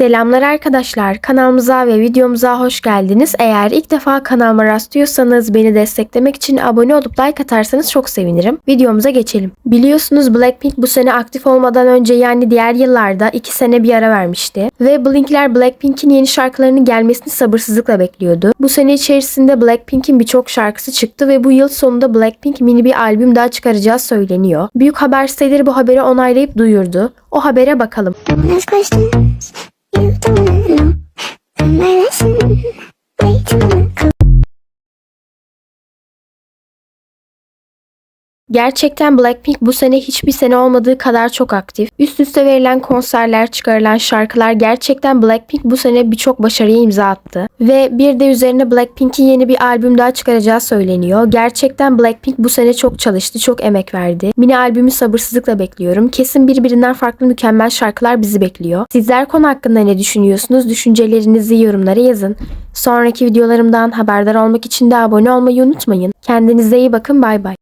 Selamlar arkadaşlar. Kanalımıza ve videomuza hoş geldiniz. Eğer ilk defa kanalıma rastlıyorsanız beni desteklemek için abone olup like atarsanız çok sevinirim. Videomuza geçelim. Biliyorsunuz Blackpink bu sene aktif olmadan önce yani diğer yıllarda 2 sene bir ara vermişti. Ve Blinkler Blackpink'in yeni şarkılarının gelmesini sabırsızlıkla bekliyordu. Bu sene içerisinde Blackpink'in birçok şarkısı çıktı ve bu yıl sonunda Blackpink mini bir albüm daha çıkaracağı söyleniyor. Büyük haber siteleri bu haberi onaylayıp duyurdu. O habere bakalım. You don't know, I'm my lesson, Wait too much. Gerçekten Blackpink bu sene hiçbir sene olmadığı kadar çok aktif. Üst üste verilen konserler, çıkarılan şarkılar gerçekten Blackpink bu sene birçok başarıya imza attı. Ve bir de üzerine Blackpink'in yeni bir albüm daha çıkaracağı söyleniyor. Gerçekten Blackpink bu sene çok çalıştı, çok emek verdi. Mini albümü sabırsızlıkla bekliyorum. Kesin birbirinden farklı mükemmel şarkılar bizi bekliyor. Sizler konu hakkında ne düşünüyorsunuz? Düşüncelerinizi yorumlara yazın. Sonraki videolarımdan haberdar olmak için de abone olmayı unutmayın. Kendinize iyi bakın, bay bay.